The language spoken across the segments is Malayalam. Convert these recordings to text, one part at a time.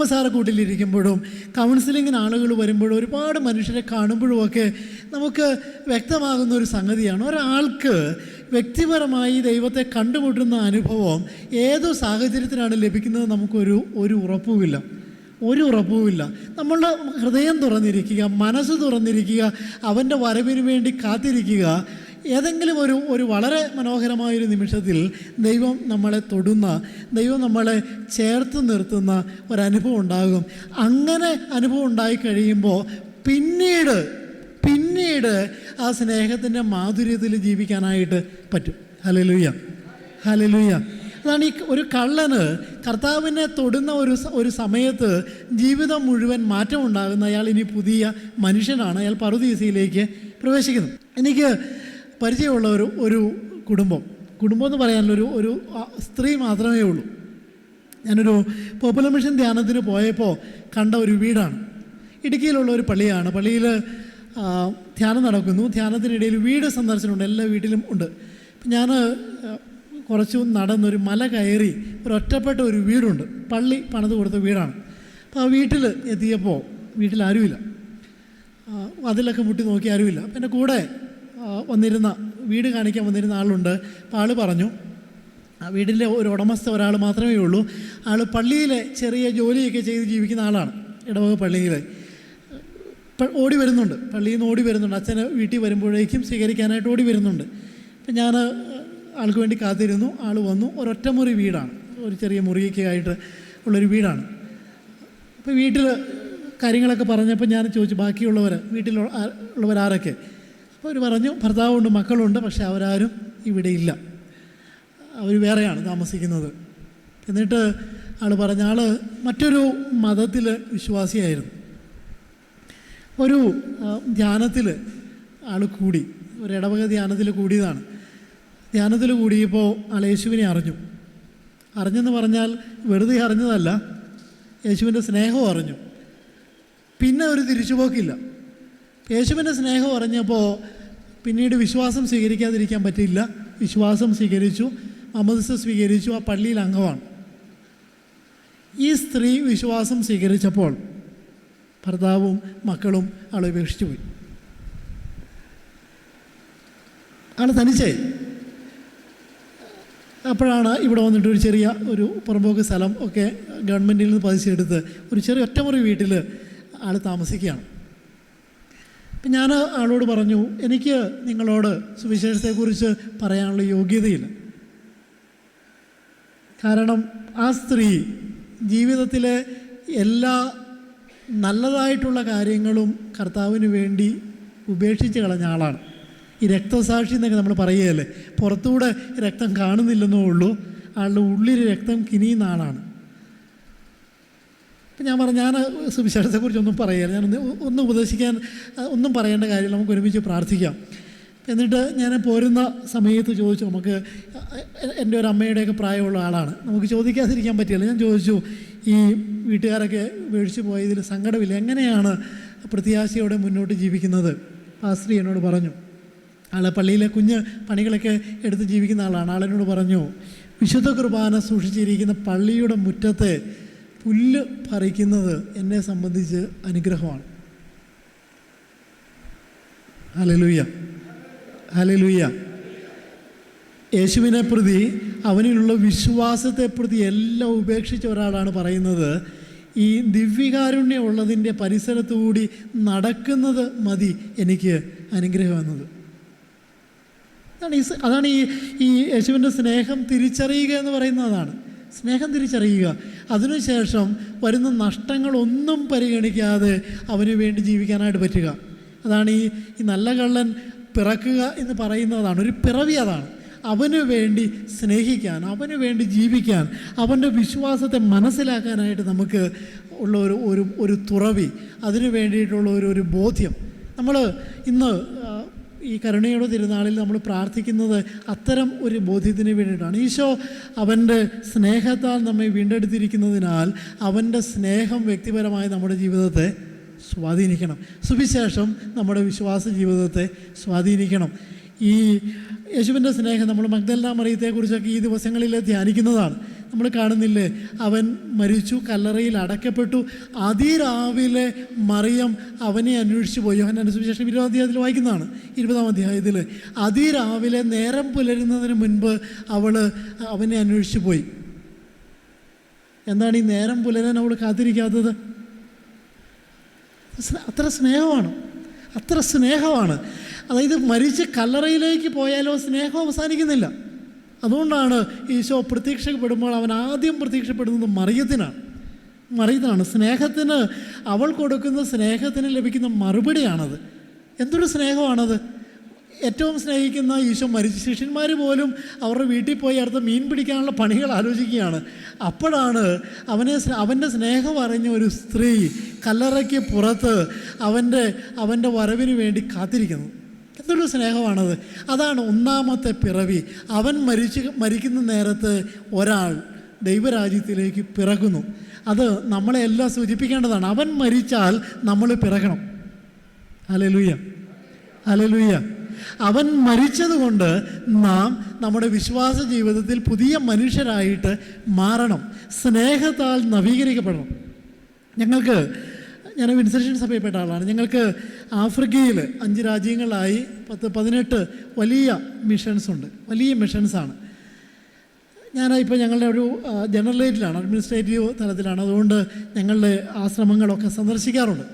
കുമ്പസാര കൂട്ടിലിരിക്കുമ്പോഴും കൗൺസിലിങ്ങിന് ആളുകൾ വരുമ്പോഴും ഒരുപാട് മനുഷ്യരെ കാണുമ്പോഴുമൊക്കെ നമുക്ക് വ്യക്തമാകുന്ന ഒരു സംഗതിയാണ്. ഒരാൾക്ക് വ്യക്തിപരമായി ദൈവത്തെ കണ്ടുമുട്ടുന്ന അനുഭവം ഏത് സാഹചര്യത്തിലാണ് ലഭിക്കുന്നത് നമുക്കൊരു ഒരു ഉറപ്പുമില്ല. ഒരു ഉറപ്പുമില്ല. നമ്മളുടെ ഹൃദയം തുറന്നിരിക്കുക മനസ്സ് തുറന്നിരിക്കുക അവന്റെ വരവിന് വേണ്ടി കാത്തിരിക്കുക ഏതെങ്കിലും ഒരു ഒരു വളരെ മനോഹരമായൊരു നിമിഷത്തിൽ ദൈവം നമ്മളെ തൊടുന്ന ദൈവം നമ്മളെ ചേർത്ത് നിർത്തുന്ന ഒരനുഭവം ഉണ്ടാകും. അങ്ങനെ അനുഭവം ഉണ്ടായി കഴിയുമ്പോൾ പിന്നീട് പിന്നീട് ആ സ്നേഹത്തിന്റെ മാധുര്യത്തിൽ ജീവിക്കാനായിട്ട് പറ്റും. ഹലലുയ്യ ഹലലുയ്യ അതാണ് ഈ ഒരു കള്ളന് കർത്താവിനെ തൊടുന്ന ഒരു ഒരു സമയത്ത് ജീവിതം മുഴുവൻ മാറ്റമുണ്ടാകുന്ന അയാൾ ഇനി പുതിയ മനുഷ്യനാണ്. അയാൾ പറുദീസയിലേക്ക് പ്രവേശിക്കുന്നു. എനിക്ക് പരിചയമുള്ള ഒരു ഒരു കുടുംബം. കുടുംബം എന്ന് പറയാനുള്ളൊരു ഒരു സ്ത്രീ മാത്രമേ ഉള്ളൂ. ഞാനൊരു പോപ്പുലർ മിഷൻ ധ്യാനത്തിന് പോയപ്പോൾ കണ്ട ഒരു വീടാണ്. ഇടുക്കിയിലുള്ള ഒരു പള്ളിയാണ്. പള്ളിയിൽ ധ്യാനം നടക്കുന്നു. ധ്യാനത്തിനിടയിൽ വീട് സന്ദർശനമുണ്ട്. എല്ലാ വീട്ടിലും ഉണ്ട്. ഞാൻ കുറച്ച് നടന്നൊരു മല കയറി ഒരു ഒറ്റപ്പെട്ട ഒരു വീടുണ്ട്. പള്ളി പണിത് കൊടുത്ത വീടാണ്. അപ്പോൾ ആ വീട്ടിൽ എത്തിയപ്പോൾ വീട്ടിൽ ആരുമില്ല അതിലൊക്കെ മുട്ടി നോക്കി ആരുമില്ല. അപ്പം എന്റെ കൂടെ വന്നിരുന്ന വീട് കാണിക്കാൻ വന്നിരുന്ന ആളുണ്ട്. അപ്പോൾ ആൾ പറഞ്ഞു ആ വീടിന്റെ ഒരു ഉടമസ്ഥ ഒരാൾ മാത്രമേ ഉള്ളൂ. ആൾ പള്ളിയിലെ ചെറിയ ജോലിയൊക്കെ ചെയ്ത് ജീവിക്കുന്ന ആളാണ് ഇടവക പള്ളിയിൽ ഓടി വരുന്നുണ്ട്. പള്ളിയിൽ നിന്ന് ഓടി വരുന്നുണ്ട്. അച്ഛനെ വീട്ടിൽ വരുമ്പോഴേക്കും സ്വീകരിക്കാനായിട്ട് ഓടി വരുന്നുണ്ട്. അപ്പം ഞാൻ ആൾക്ക് വേണ്ടി കാത്തിരുന്നു. ആൾ വന്നു. ഒരൊറ്റമുറി വീടാണ്. ഒരു ചെറിയ മുറിയൊക്കെ ആയിട്ട് ഉള്ളൊരു വീടാണ്. അപ്പോൾ വീട്ടിൽ കാര്യങ്ങളൊക്കെ പറഞ്ഞപ്പോൾ ഞാൻ ചോദിച്ചു ബാക്കിയുള്ളവർ വീട്ടിൽ ഉള്ളവരാരൊക്കെ? അവർ പറഞ്ഞു ഭർത്താവുണ്ട് മക്കളുണ്ട് പക്ഷേ അവരാരും ഇവിടെ ഇല്ല. അവർ വേറെയാണ് താമസിക്കുന്നത്. എന്നിട്ട് ആൾ പറഞ്ഞ ആൾ മറ്റൊരു മതത്തിൽ വിശ്വാസിയായിരുന്നു. ഒരു ധ്യാനത്തിൽ ആൾ കൂടി ഒരു ഇടവക ധ്യാനത്തിൽ കൂടിയതാണ്. ധ്യാനത്തിൽ കൂടിയപ്പോൾ ആൾ യേശുവിനെ അറിഞ്ഞു. അറിഞ്ഞെന്ന് പറഞ്ഞാൽ വെറുതെ അറിഞ്ഞതല്ല യേശുവിന്റെ സ്നേഹവും അറിഞ്ഞു. പിന്നെ ഒരു തിരിച്ചുപോക്കില്ല യേശുവിന്റെ സ്നേഹം അറിഞ്ഞപ്പോൾ പിന്നീട് വിശ്വാസം സ്വീകരിക്കാതിരിക്കാൻ പറ്റില്ല വിശ്വാസം സ്വീകരിച്ചു അമൃതസ് സ്വീകരിച്ചു ആ പള്ളിയിൽ അംഗമാണ്. ഈ സ്ത്രീ വിശ്വാസം സ്വീകരിച്ചപ്പോൾ ഭർത്താവും മക്കളും ആളെ ഉപേക്ഷിച്ചു പോയി. ആണ് തനിച്ചേ. അപ്പോഴാണ് ഇവിടെ വന്നിട്ട് ഒരു ചെറിയ ഒരു പുറമ്പോക്ക് സ്ഥലം ഒക്കെ ഗവൺമെന്റിൽ നിന്ന് പതിച്ചെടുത്ത് ഒരു ചെറിയ ഒറ്റമുറി വീട്ടിൽ ആൾ താമസിക്കുകയാണ്. അപ്പം ഞാൻ ആളോട് പറഞ്ഞു എനിക്ക് നിങ്ങളോട് സുവിശേഷത്തെക്കുറിച്ച് പറയാനുള്ള യോഗ്യതയില്ല. കാരണം ആ സ്ത്രീ ജീവിതത്തിലെ എല്ലാ നല്ലതായിട്ടുള്ള കാര്യങ്ങളും കർത്താവിന് വേണ്ടി ഉപേക്ഷിച്ച് കളഞ്ഞ ആളാണ്. ഈ രക്തസാക്ഷി എന്നൊക്കെ നമ്മൾ പറയുകയല്ലേ? പുറത്തുകൂടെ രക്തം കാണുന്നില്ലെന്നേ ഉള്ളൂ. ആളുടെ ഉള്ളിൽ രക്തം കിനിയുന്ന ആളാണ്. അപ്പം ഞാൻ പറഞ്ഞു ഞാൻ സുവിശേഷത്തെക്കുറിച്ചൊന്നും പറയുകയില്ല ഞാൻ ഒന്ന് ഉപദേശിക്കാൻ ഒന്നും പറയേണ്ട കാര്യമില്ല. നമുക്ക് ഒരുമിച്ച് പ്രാർത്ഥിക്കാം. എന്നിട്ട് ഞാൻ പോരുന്ന സമയത്ത് ചോദിച്ചു നമുക്ക് എന്റെ ഒരു അമ്മയുടെയൊക്കെ പ്രായമുള്ള ആളാണ്. നമുക്ക് ചോദിക്കാതിരിക്കാൻ പറ്റില്ല. ഞാൻ ചോദിച്ചു ഈ വീട്ടുകാരൊക്കെ മേടിച്ചു പോയതിൽ സങ്കടമില്ല. എങ്ങനെയാണ് പ്രത്യാശയോടെ മുന്നോട്ട് ജീവിക്കുന്നത്? ആ സ്ത്രീ എന്നോട് പറഞ്ഞു ആളെ പള്ളിയിലെ കുഞ്ഞ് പണികളൊക്കെ എടുത്ത് ജീവിക്കുന്ന ആളാണ്. ആളെന്നോട് പറഞ്ഞു വിശുദ്ധ കുർബാന സൂക്ഷിച്ചിരിക്കുന്ന പള്ളിയുടെ മുറ്റത്തെ പുല്ല് പറിക്കുന്നത് എന്നെ സംബന്ധിച്ച് അനുഗ്രഹമാണ്. ഹലലുയ്യ ഹലലുയ്യ യേശുവിനെ പ്രതി അവനിലുള്ള വിശ്വാസത്തെ പ്രതി എല്ലാം ഉപേക്ഷിച്ച ഒരാളാണ് പറയുന്നത്. ഈ ദിവ്യകാരുണ്യം ഉള്ളതിന്റെ പരിസരത്തുകൂടി നടക്കുന്നത് മതി എനിക്ക് അനുഗ്രഹം എന്നത്. അതാണ് ഈ അതാണ് ഈ ഈ യേശുവിന്റെ സ്നേഹം തിരിച്ചറിയുക എന്ന് പറയുന്നതാണ് സ്നേഹം തിരിച്ചറിയുക. അതിനുശേഷം വരുന്ന നഷ്ടങ്ങളൊന്നും പരിഗണിക്കാതെ അവന് വേണ്ടി ജീവിക്കാനായിട്ട് പറ്റുക. അതാണ് ഈ ഈ നല്ല കള്ളൻ പിറക്കുക എന്ന് പറയുന്നതാണ്. ഒരു പിറവി അതാണ്. അവന് വേണ്ടി സ്നേഹിക്കാൻ അവന് വേണ്ടി ജീവിക്കാൻ അവന്റെ വിശ്വാസത്തെ മനസ്സിലാക്കാനായിട്ട് നമുക്ക് ഉള്ള ഒരു ഒരു ഒരു തുറവി അതിനു വേണ്ടിയിട്ടുള്ള ഒരു ഒരു ബോധ്യം. നമ്മൾ ഇന്ന് ഈ കരുണയുടെ തിരുനാളിൽ നമ്മൾ പ്രാർത്ഥിക്കുന്നത് അത്തരം ഒരു ബോധ്യത്തിന് വേണ്ടിയിട്ടാണ്. ഈശോ അവന്റെ സ്നേഹത്താൽ നമ്മെ വീണ്ടെടുത്തിരിക്കുന്നതിനാൽ അവന്റെ സ്നേഹം വ്യക്തിപരമായി നമ്മുടെ ജീവിതത്തെ സ്വാധീനിക്കണം. സുവിശേഷം നമ്മുടെ വിശ്വാസ ജീവിതത്തെ സ്വാധീനിക്കണം. ഈ യേശുവിന്റെ സ്നേഹം നമ്മൾ മഗ്ദല്ല മറിയത്തെക്കുറിച്ചൊക്കെ ഈ ദിവസങ്ങളിൽ ധ്യാനിക്കുന്നതാണ്. നമ്മൾ കാണുന്നില്ലേ? അവൻ മരിച്ചു കല്ലറയിൽ അടക്കപ്പെട്ടു അതിരാവിലെ മറിയം അവനെ അന്വേഷിച്ചു പോയി. അവൻ സുവിശേഷം ഇരുപതാം അധ്യായത്തിൽ വായിക്കുന്നതാണ്. ഇരുപതാം അധ്യായത്തിൽ അതിരാവിലെ നേരം പുലരുന്നതിന് മുൻപ് അവൾ അവനെ അന്വേഷിച്ചു പോയി. എന്താണ് ഈ നേരം പുലരാൻ അവൾ കാത്തിരിക്കാത്തത്? അത്ര സ്നേഹമാണ്. അത്ര സ്നേഹമാണ്. അതായത് മരിച്ച് കല്ലറയിലേക്ക് പോയാലോ സ്നേഹം അവസാനിക്കുന്നില്ല. അതുകൊണ്ടാണ് ഈശോ പ്രത്യക്ഷപ്പെടുമ്പോൾ അവൻ ആദ്യം പ്രത്യക്ഷപ്പെടുന്നത് മറിയത്തിനാണ്. മറിയത്തിനാണ്. സ്നേഹത്തിന് അവൾ കൊടുക്കുന്ന സ്നേഹത്തിന് ലഭിക്കുന്ന മറുപടിയാണത്. എന്തൊരു സ്നേഹമാണത്? ഏറ്റവും സ്നേഹിക്കുന്ന ഈശോ മരിച്ച ശിഷ്യന്മാർ പോലും അവരുടെ വീട്ടിൽ പോയി അടുത്ത മീൻ പിടിക്കാനുള്ള പണികൾ ആലോചിക്കുകയാണ്. അപ്പോഴാണ് അവനെ അവന്റെ സ്നേഹം അറിഞ്ഞ ഒരു സ്ത്രീ കല്ലറയ്ക്ക് പുറത്ത് അവന്റെ അവന്റെ വരവിന് വേണ്ടി കാത്തിരിക്കുന്നത്. എന്തൊരു സ്നേഹമാണത്. അതാണ് ഒന്നാമത്തെ പിറവി. അവൻ മരിച്ച് മരിക്കുന്ന നേരത്ത് ഒരാൾ ദൈവരാജ്യത്തിലേക്ക് പിറകുന്നു അത് നമ്മളെ എല്ലാം സൂചിപ്പിക്കേണ്ടതാണ്. അവൻ മരിച്ചാൽ നമ്മൾ പിറകണം അലലുയ്യ അലലുയ്യ അവൻ മരിച്ചതുകൊണ്ട് നാം നമ്മുടെ വിശ്വാസ ജീവിതത്തിൽ പുതിയ മനുഷ്യരായിട്ട് മാറണം. സ്നേഹത്താൽ നവീകരിക്കപ്പെടണം. ഞങ്ങൾക്ക് ഞാൻ വിൻസെഷൻ സഭയിൽപ്പെട്ട ആളാണ്. ഞങ്ങൾക്ക് ആഫ്രിക്കയിൽ അഞ്ച് രാജ്യങ്ങളായി പത്ത് പതിനെട്ട് വലിയ മിഷൻസ് ഉണ്ട്. വലിയ മിഷൻസാണ് ഞാൻ ഇപ്പോൾ ഞങ്ങളുടെ ഒരു ജനറലേറ്റിലാണ് അഡ്മിനിസ്ട്രേറ്റീവ് തലത്തിലാണ്. അതുകൊണ്ട് ഞങ്ങളുടെ ആശ്രമങ്ങളൊക്കെ സന്ദർശിക്കാറുണ്ട്.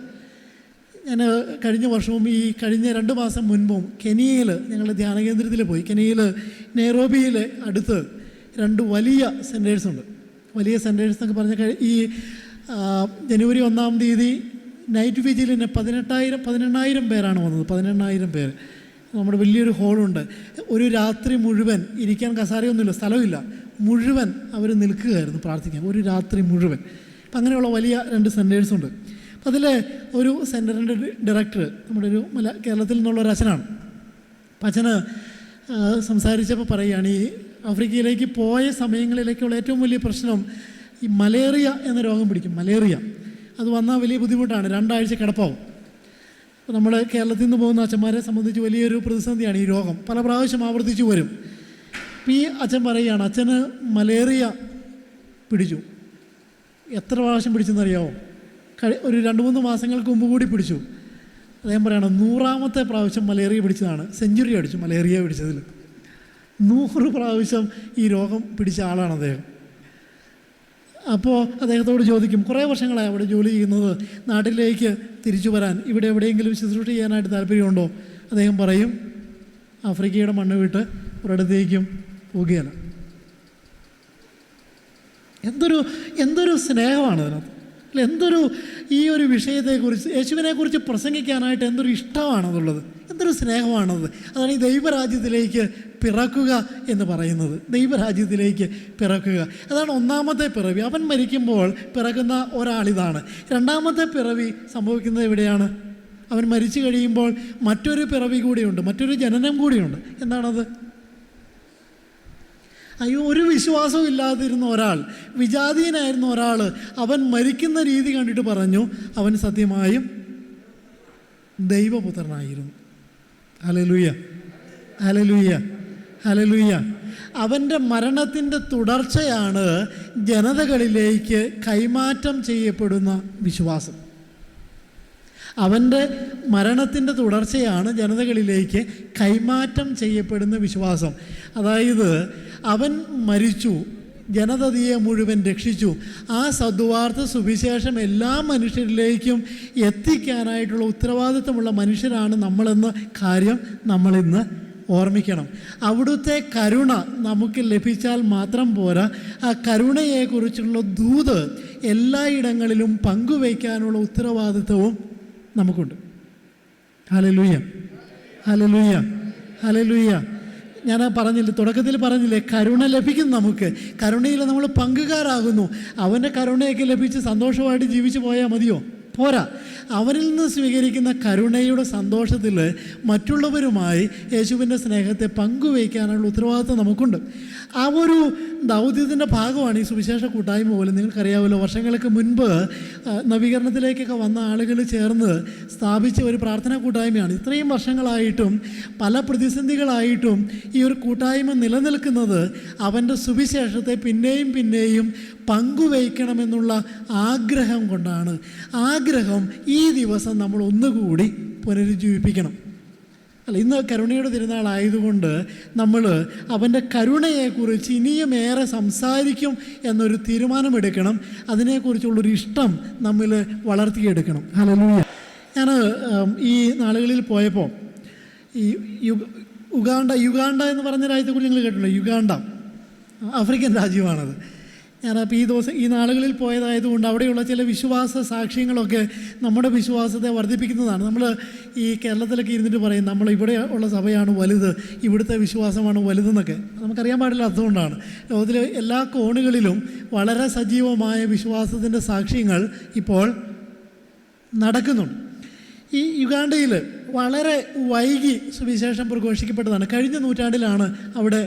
ഞാൻ കഴിഞ്ഞ വർഷവും ഈ കഴിഞ്ഞ രണ്ട് മാസം മുൻപും കെനിയയിൽ ധ്യാന കേന്ദ്രത്തിൽ പോയി. കെനിയയിൽ നെയ്റോബിയിൽ അടുത്ത് രണ്ട് വലിയ സെന്റേഴ്സ് ഉണ്ട്. വലിയ സെന്റേഴ്സ് എന്നൊക്കെ പറഞ്ഞ ഈ ജനുവരി ഒന്നാം തീയതി നൈറ്റ് വിജിലിന് പതിനെട്ടായിരം പതിനെണ്ണായിരം പേരാണ് വന്നത്. പതിനെണ്ണായിരം പേര്. നമ്മുടെ വലിയൊരു ഹോളുണ്ട് ഒരു രാത്രി മുഴുവൻ ഇരിക്കാൻ കസാരയൊന്നുമില്ല സ്ഥലമില്ല മുഴുവൻ അവർ നിൽക്കുകയായിരുന്നു പ്രാർത്ഥിക്കാൻ. ഒരു രാത്രി മുഴുവൻ. അപ്പം അങ്ങനെയുള്ള വലിയ രണ്ട് സെന്റേഴ്സുണ്ട് അപ്പം അതിൽ ഒരു സെന്ററിന്റെ ഡയറക്ടർ നമ്മുടെ ഒരു മല കേരളത്തിൽ നിന്നുള്ള ഒരു അച്ഛനാണ്. അപ്പം അച്ഛന് സംസാരിച്ചപ്പോൾ പറയുകയാണ് ഈ ആഫ്രിക്കയിലേക്ക് പോയ സമയങ്ങളിലേക്കുള്ള ഏറ്റവും വലിയ പ്രശ്നം ഈ മലേറിയ എന്ന രോഗം പിടിക്കും. മലേറിയ. അത് വന്നാൽ വലിയ ബുദ്ധിമുട്ടാണ്. രണ്ടാഴ്ച കിടപ്പാവും. നമ്മൾ കേരളത്തിൽ നിന്ന് പോകുന്ന അച്ഛന്മാരെ സംബന്ധിച്ച് വലിയൊരു പ്രതിസന്ധിയാണ് ഈ രോഗം. പല പ്രാവശ്യം ആവർത്തിച്ചു വരും. അപ്പോൾ ഈ അച്ഛൻ പറയുകയാണ് അച്ഛന് മലേറിയ പിടിച്ചു. എത്ര പ്രാവശ്യം പിടിച്ചെന്നറിയാമോ കഴി ഒരു രണ്ട് മൂന്ന് മാസങ്ങൾക്ക് മുമ്പ് കൂടി പിടിച്ചു. അദ്ദേഹം പറയണം നൂറാമത്തെ പ്രാവശ്യം മലേറിയ പിടിച്ചതാണ്. സെഞ്ചുറി അടിച്ചു മലേറിയ പിടിച്ചതിൽ നൂറ് പ്രാവശ്യം ഈ രോഗം പിടിച്ച ആളാണ് അദ്ദേഹം. അപ്പോൾ അദ്ദേഹത്തോട് ചോദിക്കും കുറേ വർഷങ്ങളായി അവിടെ ജോലി ചെയ്യുന്നത് നാട്ടിലേക്ക് തിരിച്ചു വരാൻ. ഇവിടെ എവിടെയെങ്കിലും ശുശ്രൂഷ ചെയ്യാനായിട്ട് താല്പര്യമുണ്ടോ? അദ്ദേഹം പറയും ആഫ്രിക്കയുടെ മണ്ണ് വിട്ട് ഒരിടത്തേക്കും പോകുകയല്ല എന്തൊരു എന്തൊരു സ്നേഹമാണ് അതിനകത്ത്. എന്തൊരു ഈ ഒരു വിഷയത്തെക്കുറിച്ച് യേശുവിനെക്കുറിച്ച് പ്രസംഗിക്കാനായിട്ട് എന്തൊരു ഇഷ്ടമാണതുള്ളത് എന്തൊരു സ്നേഹമാണത്. അതാണ് ഈ ദൈവരാജ്യത്തിലേക്ക് പിറക്കുക എന്ന് പറയുന്നത്. ദൈവരാജ്യത്തിലേക്ക് പിറക്കുക. അതാണ് ഒന്നാമത്തെ പിറവി. അവൻ മരിക്കുമ്പോൾ പിറക്കുന്ന ഒരാളിതാണ്. രണ്ടാമത്തെ പിറവി സംഭവിക്കുന്നത് എവിടെയാണ്? അവൻ മരിച്ചു കഴിയുമ്പോൾ മറ്റൊരു പിറവി കൂടിയുണ്ട്. മറ്റൊരു ജനനം കൂടിയുണ്ട്. എന്താണത്? അയ്യോ ഒരു വിശ്വാസവും ഇല്ലാതിരുന്ന ഒരാൾ വിജാതീയനായിരുന്ന ഒരാൾ അവൻ മരിക്കുന്ന രീതി കണ്ടിട്ട് പറഞ്ഞു അവൻ സത്യമായും ദൈവപുത്രനായിരുന്നു. ഹലലുയ്യ ഹലലുയ്യ ഹലലുയ്യ അവന്റെ മരണത്തിന്റെ തുടർച്ചയാണ് ജനതകളിലേക്ക് കൈമാറ്റം ചെയ്യപ്പെടുന്ന വിശ്വാസം. അവന്റെ മരണത്തിന്റെ തുടർച്ചയാണ് ജനതകളിലേക്ക് കൈമാറ്റം ചെയ്യപ്പെടുന്ന വിശ്വാസം. അതായത് അവൻ മരിച്ചു ജനതയെ മുഴുവൻ രക്ഷിച്ചു. ആ സദ്വാർത്ത സുവിശേഷം എല്ലാ മനുഷ്യരിലേക്കും എത്തിക്കാനായിട്ടുള്ള ഉത്തരവാദിത്തമുള്ള മനുഷ്യരാണ് നമ്മളെന്ന കാര്യം നമ്മളിന്ന് ഓർമ്മിക്കണം. അവിടുത്തെ കരുണ നമുക്ക് ലഭിച്ചാൽ മാത്രം പോരാ. ആ കരുണയെക്കുറിച്ചുള്ള ദൂത് എല്ലായിടങ്ങളിലും പങ്കുവയ്ക്കാനുള്ള ഉത്തരവാദിത്വവും നമുക്കുണ്ട്. ഹലലുയ്യ ഹലലുയ്യ ഹലലുയ്യ ഞാൻ പറഞ്ഞില്ല തുടക്കത്തിൽ പറഞ്ഞില്ലേ കരുണ ലഭിക്കും നമുക്ക്. കരുണയിൽ നമ്മൾ പങ്കുകാരാകുന്നു. അവന്റെ കരുണയൊക്കെ ലഭിച്ച് സന്തോഷമായിട്ട് ജീവിച്ചു പോയാൽ മതിയോ? പോരാ. അവരിൽ നിന്ന് സ്വീകരിക്കുന്ന കരുണയുടെ സന്തോഷത്തിൽ മറ്റുള്ളവരുമായി യേശുവിന്റെ സ്നേഹത്തെ പങ്കുവയ്ക്കാനുള്ള ഉത്തരവാദിത്വം നമുക്കുണ്ട്. ആ ഒരു ദൗത്യത്തിന്റെ ഭാഗമാണ് ഈ സുവിശേഷ കൂട്ടായ്മ പോലെ നിങ്ങൾക്കറിയാമല്ലോ വർഷങ്ങൾക്ക് മുൻപ് നവീകരണത്തിലേക്കൊക്കെ വന്ന ആളുകൾ ചേർന്ന് സ്ഥാപിച്ച ഒരു പ്രാർത്ഥനാ കൂട്ടായ്മയാണ്. ഇത്രയും വർഷങ്ങളായിട്ടും പല പ്രതിസന്ധികളായിട്ടും ഈ ഒരു കൂട്ടായ്മ നിലനിൽക്കുന്നത് അവന്റെ സുവിശേഷത്തെ പിന്നെയും പിന്നെയും പങ്കുവയ്ക്കണമെന്നുള്ള ആഗ്രഹം കൊണ്ടാണ്. ആഗ്രഹം ഈ ദിവസം നമ്മൾ ഒന്നുകൂടി പുനരുജ്ജീവിപ്പിക്കണം. അല്ല ഇന്ന് കരുണയുടെ തിരുനാളായതുകൊണ്ട് നമ്മൾ അവന്റെ കരുണയെക്കുറിച്ച് ഇനിയും ഏറെ സംസാരിക്കും എന്നൊരു തീരുമാനമെടുക്കണം. അതിനെക്കുറിച്ചുള്ളൊരു ഇഷ്ടം നമ്മൾ വളർത്തിയെടുക്കണം. ഹലലൂയ ഞാൻ ഈ നാളുകളിൽ പോയപ്പോൾ ഈ യുഗാണ്ട യുഗാണ്ട എന്ന് പറഞ്ഞ രാജ്യത്തെക്കുറിച്ച് നിങ്ങൾ കേട്ടിട്ടുണ്ടോ യുഗാണ്ട. ആഫ്രിക്കൻ രാജ്യമാണത്. ഞാനപ്പോൾ ഈ ദിവസം ഈ നാളുകളിൽ പോയതായതുകൊണ്ട് അവിടെയുള്ള ചില വിശ്വാസ സാക്ഷ്യങ്ങളൊക്കെ നമ്മുടെ വിശ്വാസത്തെ വർദ്ധിപ്പിക്കുന്നതാണ്. നമ്മൾ ഈ കേരളത്തിലൊക്കെ ഇരുന്നിട്ട് പറയും നമ്മൾ ഇവിടെ ഉള്ള സഭയാണ് വലുത് ഇവിടുത്തെ വിശ്വാസമാണ് വലുതെന്നൊക്കെ. നമുക്കറിയാൻ പാടില്ല അതുകൊണ്ടാണ്. ലോകത്തിലെ എല്ലാ കോണുകളിലും വളരെ സജീവമായ വിശ്വാസത്തിന്റെ സാക്ഷ്യങ്ങൾ ഇപ്പോൾ നടക്കുന്നുണ്ട്. ഈ യുഗാണ്ടയിൽ വളരെ വൈകി സുവിശേഷം പ്രഘോഷിക്കപ്പെട്ടതാണ്. കഴിഞ്ഞ നൂറ്റാണ്ടിലാണ് അവിടെ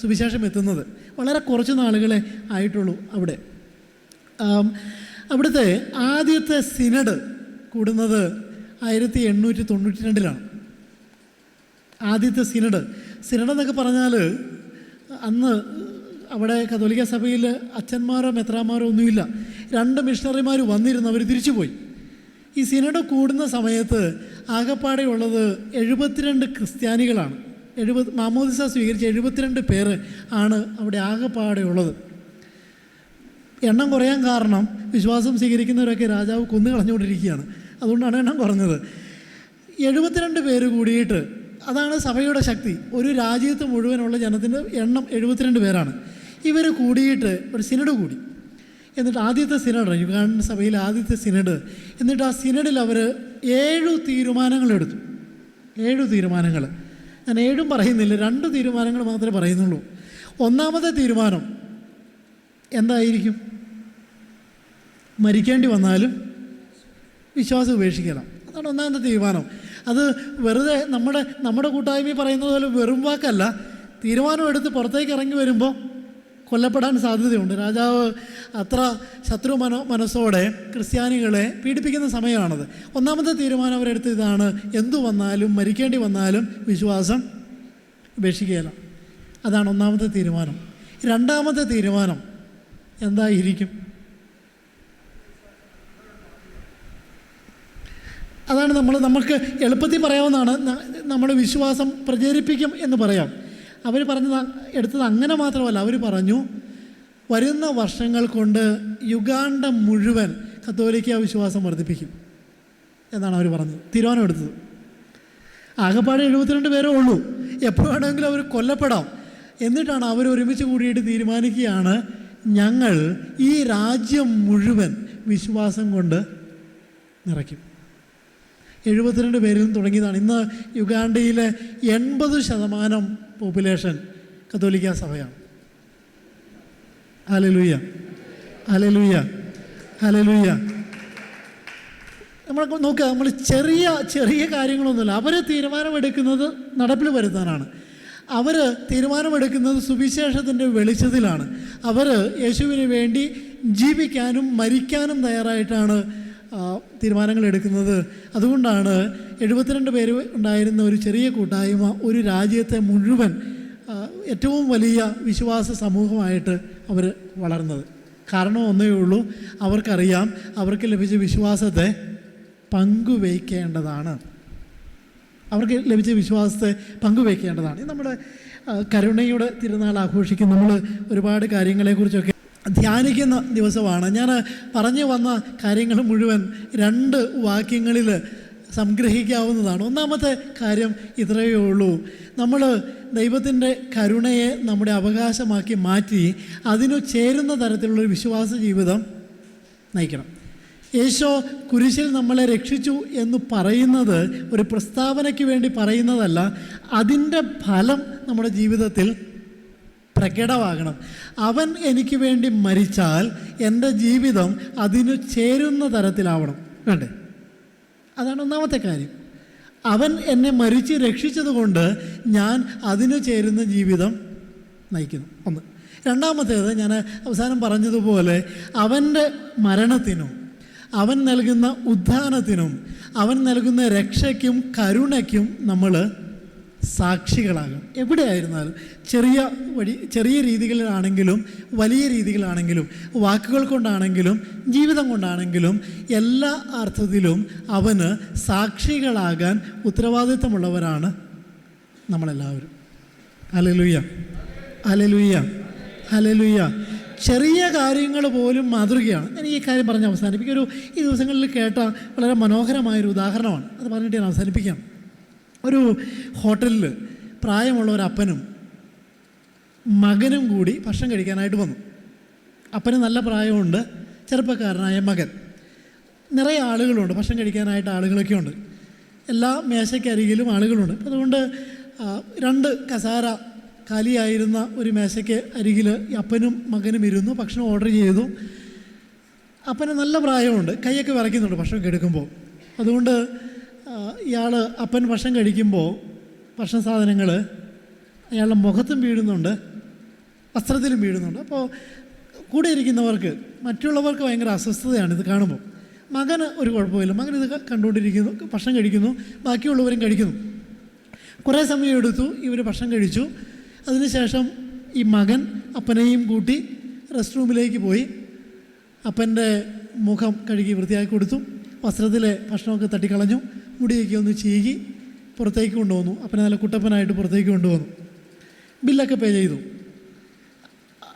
സുവിശേഷം എത്തുന്നത്. വളരെ കുറച്ച് നാളുകളെ ആയിട്ടുള്ളൂ അവിടെ. അവിടുത്തെ ആദ്യത്തെ സിനഡ് കൂടുന്നത് ആയിരത്തി എണ്ണൂറ്റി തൊണ്ണൂറ്റി രണ്ടിലാണ് ആദ്യത്തെ സിനഡ്. സിനഡ് എന്നൊക്കെ പറഞ്ഞാൽ അന്ന് അവിടെ കത്തോലിക്ക സഭയിൽ അച്ഛന്മാരോ മെത്രാന്മാരോ ഒന്നുമില്ല. രണ്ട് മിഷണറിമാർ വന്നിരുന്നു അവർ തിരിച്ചുപോയി. ഈ സിനഡ് കൂടുന്ന സമയത്ത് ആകപ്പാടെ ഉള്ളത് എഴുപത്തിരണ്ട് ക്രിസ്ത്യാനികളാണ്. എഴുപത് മാമോദിസ സ്വീകരിച്ച എഴുപത്തിരണ്ട് പേര് ആണ് അവിടെ ആകെപ്പാടെ ഉള്ളത്. എണ്ണം കുറയാൻ കാരണം വിശ്വാസം സ്വീകരിക്കുന്നവരൊക്കെ രാജാവ് കൊന്നു കളഞ്ഞുകൊണ്ടിരിക്കുകയാണ്. അതുകൊണ്ടാണ് എണ്ണം കുറഞ്ഞത്. എഴുപത്തിരണ്ട് പേര് കൂടിയിട്ട് അതാണ് സഭയുടെ ശക്തി. ഒരു രാജ്യത്ത് മുഴുവനുള്ള ജനത്തിന്റെ എണ്ണം എഴുപത്തിരണ്ട് പേരാണ്. ഇവർ കൂടിയിട്ട് ഒരു സിനഡ് കൂടി. എന്നിട്ട് ആദ്യത്തെ സിനഡ് യുഗാന സഭയിൽ ആദ്യത്തെ സിനഡ്. എന്നിട്ട് ആ സിനഡിൽ അവർ ഏഴു തീരുമാനങ്ങളെടുത്തു. ഏഴു തീരുമാനങ്ങൾ ഞാൻ ഏഴും പറയുന്നില്ല രണ്ട് തീരുമാനങ്ങൾ മാത്രമേ പറയുന്നുള്ളൂ. ഒന്നാമത്തെ തീരുമാനം എന്തായിരിക്കും? മരിക്കേണ്ടി വന്നാലും വിശ്വാസം ഉപേക്ഷിക്കണം. അതാണ് ഒന്നാമത്തെ തീരുമാനം. അത് വെറുതെ നമ്മുടെ നമ്മുടെ കൂട്ടായ്മ പറയുന്നത് പോലെ വെറും വാക്കല്ല. തീരുമാനം എടുത്ത് പുറത്തേക്ക് ഇറങ്ങി വരുമ്പോൾ കൊല്ലപ്പെടാൻ സാധ്യതയുണ്ട്. രാജാവ് അത്ര ശത്രു മനോ മനസ്സോടെ ക്രിസ്ത്യാനികളെ പീഡിപ്പിക്കുന്ന സമയമാണത്. ഒന്നാമത്തെ തീരുമാനം അവരെടുത്ത് ഇതാണ് എന്തു വന്നാലും മരിക്കേണ്ടി വന്നാലും വിശ്വാസം ഉപേക്ഷിക്കുകയില്ല. അതാണ് ഒന്നാമത്തെ തീരുമാനം. രണ്ടാമത്തെ തീരുമാനം എന്തായിരിക്കും? അതാണ് നമ്മൾ നമുക്ക് എളുപ്പത്തിൽ പറയാവുന്നതാണ് നമ്മുടെ വിശ്വാസം പ്രചരിപ്പിക്കും എന്ന് പറയാം. അവർ പറഞ്ഞത് എടുത്തത് അങ്ങനെ മാത്രമല്ല. അവർ പറഞ്ഞു വരുന്ന വർഷങ്ങൾ കൊണ്ട് യുഗാണ്ട മുഴുവൻ കത്തോലിക്ക വിശ്വാസം വർദ്ധിപ്പിക്കും എന്നാണ് അവർ പറഞ്ഞത്. തീരുമാനം എടുത്തത് ആകെപ്പാടെ എഴുപത്തിരണ്ട് പേരേ ഉള്ളൂ. എപ്പോൾ വേണമെങ്കിലും അവർ കൊല്ലപ്പെടാം. എന്നിട്ടാണ് അവർ ഒരുമിച്ച് കൂടിയിട്ട് തീരുമാനിക്കുകയാണ് ഞങ്ങൾ ഈ രാജ്യം മുഴുവൻ വിശ്വാസം കൊണ്ട് നിറയ്ക്കും. എഴുപത്തിരണ്ട് പേരിൽ തുടങ്ങിയതാണ്. ഇന്ന് യുഗാണ്ടയിലെ എൺപത് ശതമാനം പോപ്പുലേഷൻ കത്തോലിക്ക സഭയാണ്. അലലുയ്യ അലലുയ്യ അലലുയ്യ നമ്മൾ നോക്കുക നമ്മൾ ചെറിയ ചെറിയ കാര്യങ്ങളൊന്നുമില്ല. അവർ തീരുമാനമെടുക്കുന്നത് നടപ്പിൽ വരുത്താനാണ്. അവർ തീരുമാനമെടുക്കുന്നത് സുവിശേഷത്തിന്റെ വെളിച്ചത്തിലാണ്. അവർ യേശുവിന് വേണ്ടി ജീവിക്കാനും മരിക്കാനും തയ്യാറായിട്ടാണ് തീരുമാനങ്ങൾ എടുക്കുന്നത്. അതുകൊണ്ടാണ് എഴുപത്തിരണ്ട് പേര് ഉണ്ടായിരുന്ന ഒരു ചെറിയ കൂട്ടായ്മ ഒരു രാജ്യത്തെ മുഴുവൻ ഏറ്റവും വലിയ വിശ്വാസ സമൂഹമായിട്ട് അവർ വളർന്നത്. കാരണം ഒന്നേ ഉള്ളൂ അവർക്കറിയാം അവർക്ക് ലഭിച്ച വിശ്വാസത്തെ പങ്കുവയ്ക്കേണ്ടതാണ്. അവർക്ക് ലഭിച്ച വിശ്വാസത്തെ പങ്കുവയ്ക്കേണ്ടതാണ്. നമ്മുടെ കരുണയുടെ തിരുനാൾ ആഘോഷിക്കും. നമ്മൾ ഒരുപാട് കാര്യങ്ങളെക്കുറിച്ചൊക്കെ ധ്യാനിക്കുന്ന ദിവസമാണ്. ഞാൻ പറഞ്ഞു വന്ന കാര്യങ്ങൾ മുഴുവൻ രണ്ട് വാക്യങ്ങളിൽ സംഗ്രഹിക്കാവുന്നതാണ്. ഒന്നാമത്തെ കാര്യം ഇത്രയേ ഉള്ളൂ. നമ്മൾ ദൈവത്തിന്റെ കരുണയെ നമ്മുടെ അവകാശമാക്കി മാറ്റി അതിനു ചേരുന്ന തരത്തിലുള്ളൊരു വിശ്വാസ ജീവിതം നയിക്കണം. യേശോ കുരിശിൽ നമ്മളെ രക്ഷിച്ചു എന്ന് പറയുന്നത് ഒരു പ്രസ്താവനയ്ക്ക് വേണ്ടി പറയുന്നതല്ല അതിന്റെ ഫലം നമ്മുടെ ജീവിതത്തിൽ പ്രകടമാകണം. അവൻ എനിക്ക് വേണ്ടി മരിച്ചാൽ എന്റെ ജീവിതം അതിനു ചേരുന്ന തരത്തിലാവണം. വേണ്ടേ അതാണ് ഒന്നാമത്തെ കാര്യം. അവൻ എന്നെ മരിച്ച് രക്ഷിച്ചതുകൊണ്ട് ഞാൻ അതിനു ചേരുന്ന ജീവിതം നയിക്കുന്നു. ഒന്ന്. രണ്ടാമത്തേത് ഞാൻ അവസാനം പറഞ്ഞതുപോലെ അവന്റെ മരണത്തിനും അവൻ നൽകുന്ന ഉദ്ധാനത്തിനും അവൻ നൽകുന്ന രക്ഷയ്ക്കും കരുണയ്ക്കും നമ്മൾ സാക്ഷികളാകും. എവിടെയായിരുന്നാലും ചെറിയ വഴി ചെറിയ രീതികളിലാണെങ്കിലും വലിയ രീതികളാണെങ്കിലും വാക്കുകൾ കൊണ്ടാണെങ്കിലും ജീവിതം കൊണ്ടാണെങ്കിലും എല്ലാ അർത്ഥത്തിലും അവന് സാക്ഷികളാകാൻ ഉത്തരവാദിത്തമുള്ളവരാണ് നമ്മളെല്ലാവരും. അലലുയ്യ അലലുയ്യ അലലുയ്യ ചെറിയ കാര്യങ്ങൾ പോലും മാതൃകയാണ്. ഞാൻ ഈ കാര്യം പറഞ്ഞ് അവസാനിപ്പിക്കും. ഒരു ഈ ദിവസങ്ങളിൽ കേട്ട വളരെ മനോഹരമായൊരു ഉദാഹരണമാണ്. അത് പറഞ്ഞിട്ട് ഞാൻ അവസാനിപ്പിക്കാം. ഒരു ഹോട്ടലിൽ പ്രായമുള്ള ഒരു അപ്പനും മകനും കൂടി ഭക്ഷണം കഴിക്കാനായിട്ട് വന്നു. അപ്പന് നല്ല പ്രായമുണ്ട് ചെറുപ്പക്കാരനായ മകൻ. നിറയെ ആളുകളുണ്ട് ഭക്ഷണം കഴിക്കാനായിട്ട് ആളുകളൊക്കെ ഉണ്ട്. എല്ലാ മേശയ്ക്കരികിലും ആളുകളുണ്ട്. അതുകൊണ്ട് രണ്ട് കസാര കാലിയായിരുന്ന ഒരു മേശയ്ക്ക് അരികിൽ അപ്പനും മകനും ഇരുന്നു ഭക്ഷണം ഓർഡർ ചെയ്തു. അപ്പന് നല്ല പ്രായമുണ്ട് കൈയൊക്കെ വിറയ്ക്കുന്നുണ്ട് ഭക്ഷണം എടുക്കുമ്പോൾ. അതുകൊണ്ട് ഇയാൾ അപ്പൻ ഭക്ഷണം കഴിക്കുമ്പോൾ ഭക്ഷണ സാധനങ്ങൾ അയാളുടെ മുഖത്തും വീഴുന്നുണ്ട് വസ്ത്രത്തിലും വീഴുന്നുണ്ട്. അപ്പോൾ കൂടെ ഇരിക്കുന്നവർക്ക് മറ്റുള്ളവർക്ക് ഭയങ്കര അസ്വസ്ഥതയാണ് ഇത് കാണുമ്പോൾ. മകന് ഒരു കുഴപ്പമില്ല. മകൻ ഇത് കണ്ടുകൊണ്ടിരിക്കുന്നു ഭക്ഷണം കഴിക്കുന്നു ബാക്കിയുള്ളവരും കഴിക്കുന്നു. കുറേ സമയം എടുത്തു ഇവർ ഭക്ഷണം കഴിച്ചു. അതിനുശേഷം ഈ മകൻ അപ്പനെയും കൂട്ടി റെസ്റ്റ് റൂമിലേക്ക് പോയി. അപ്പന്റെ മുഖം കഴുകി വൃത്തിയാക്കി കൊടുത്തു. വസ്ത്രത്തിലെ ഭക്ഷണമൊക്കെ തട്ടിക്കളഞ്ഞു. മുടിയൊക്കെ ഒന്ന് ചീകി പുറത്തേക്ക് കൊണ്ടുവന്നു. അപ്പനെ നല്ല കുട്ടപ്പനായിട്ട് പുറത്തേക്ക് കൊണ്ടുവന്നു. ബില്ലൊക്കെ പേ ചെയ്തു.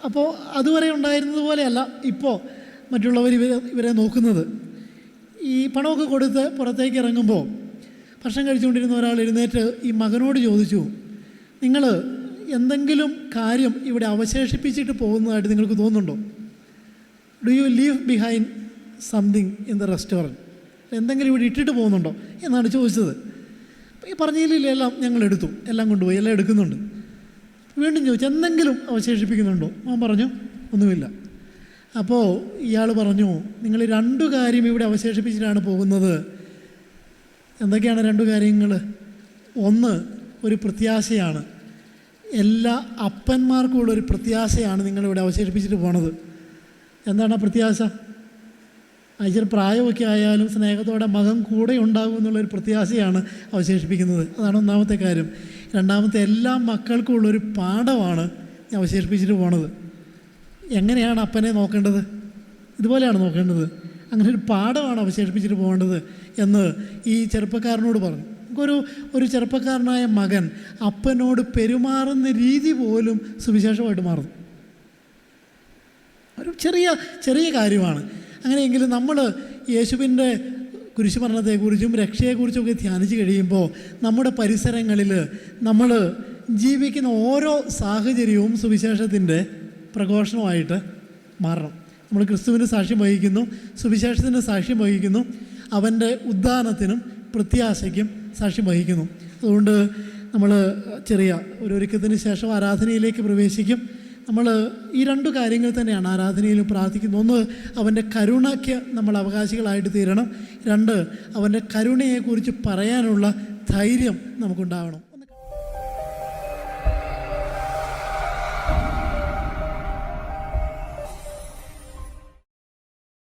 അപ്പോൾ അതുവരെ ഉണ്ടായിരുന്നത് പോലെയല്ല ഇപ്പോൾ മറ്റുള്ളവർ ഇവരെ ഇവരെ നോക്കുന്നത്. ഈ പണമൊക്കെ കൊടുത്ത് പുറത്തേക്ക് ഇറങ്ങുമ്പോൾ ഭക്ഷണം കഴിച്ചുകൊണ്ടിരുന്ന ഒരാൾ എഴുന്നേറ്റ് ഈ മകനോട് ചോദിച്ചു നിങ്ങൾ എന്തെങ്കിലും കാര്യം ഇവിടെ അവശേഷിപ്പിച്ചിട്ട് പോകുന്നതായിട്ട് നിങ്ങൾക്ക് തോന്നുന്നുണ്ടോ? Do you leave behind something in the restaurant എന്തെങ്കിലും ഇവിടെ ഇട്ടിട്ട് പോകുന്നുണ്ടോ എന്നാണ് ചോദിച്ചത്. ഈ എല്ലാം ഞങ്ങൾ എടുത്തു. എല്ലാം കൊണ്ടുപോയി എല്ലാം എടുക്കുന്നുണ്ട്. വീണ്ടും ചോദിച്ചു എന്തെങ്കിലും അവശേഷിപ്പിക്കുന്നുണ്ടോ? അവൻ പറഞ്ഞു ഒന്നുമില്ല. അപ്പോൾ ഇയാൾ പറഞ്ഞു നിങ്ങൾ രണ്ടു കാര്യം ഇവിടെ അവശേഷിപ്പിച്ചിട്ടാണ് പോകുന്നത്. എന്തൊക്കെയാണ് രണ്ടു കാര്യങ്ങൾ ഒന്ന് ഒരു പ്രത്യാശയാണ്. എല്ലാ അപ്പന്മാർക്കുമുള്ള ഒരു പ്രത്യാശയാണ് നിങ്ങളിവിടെ അവശേഷിപ്പിച്ചിട്ട് പോണത്. എന്താണ് ആ പ്രത്യാശ? അയച്ചൊരു പ്രായമൊക്കെ ആയാലും സ്നേഹത്തോടെ മകൻ കൂടെ ഉണ്ടാകും എന്നുള്ളൊരു പ്രത്യാശയാണ് അവശേഷിപ്പിക്കുന്നത്. അതാണ് ഒന്നാമത്തെ കാര്യം. രണ്ടാമത്തെ എല്ലാ മക്കൾക്കും ഉള്ളൊരു പാഠമാണ് അവശേഷിപ്പിച്ചിട്ട് പോണത്. എങ്ങനെയാണ് അപ്പനെ നോക്കേണ്ടത്? ഇതുപോലെയാണ് നോക്കേണ്ടത്. അങ്ങനെ ഒരു പാഠമാണ് അവശേഷിപ്പിച്ചിട്ട് പോകേണ്ടത് എന്ന് ഈ ചെറുപ്പക്കാരനോട് പറഞ്ഞു. നമുക്കൊരു ഒരു ചെറുപ്പക്കാരനായ മകൻ അപ്പനോട് പെരുമാറുന്ന രീതി പോലും സുവിശേഷമായിട്ട് മാറുന്നു. ഒരു ചെറിയ ചെറിയ കാര്യമാണ്. അങ്ങനെയെങ്കിൽ നമ്മൾ യേശുവിന്റെ കുരിശുമരണത്തെക്കുറിച്ചും രക്ഷയെക്കുറിച്ചും ഒക്കെ ധ്യാനിച്ച് കഴിയുമ്പോൾ നമ്മുടെ പരിസരങ്ങളിൽ നമ്മൾ ജീവിക്കുന്ന ഓരോ സാഹചര്യവും സുവിശേഷത്തിന്റെ പ്രഘോഷണമായിട്ട് മാറണം. നമ്മൾ ക്രിസ്തുവിന് സാക്ഷ്യം വഹിക്കുന്നു സുവിശേഷത്തിന് സാക്ഷ്യം വഹിക്കുന്നു അവന്റെ ഉദ്ധാനത്തിനും പ്രത്യാശയ്ക്കും സാക്ഷ്യം വഹിക്കുന്നു. അതുകൊണ്ട് നമ്മൾ ചെറിയ ഒരു ഒരുക്കത്തിന് ശേഷം ആരാധനയിലേക്ക് പ്രവേശിക്കും. നമ്മൾ ഈ രണ്ടു കാര്യങ്ങൾ തന്നെയാണ് ആരാധനയിലും പ്രാർത്ഥിക്കുന്നത് ഒന്ന് അവന്റെ കരുണയ്ക്ക് നമ്മൾ അവകാശികളായിട്ട് തീരണം. രണ്ട് അവന്റെ കരുണയെക്കുറിച്ച് പറയാനുള്ള ധൈര്യം നമുക്കുണ്ടാവണം.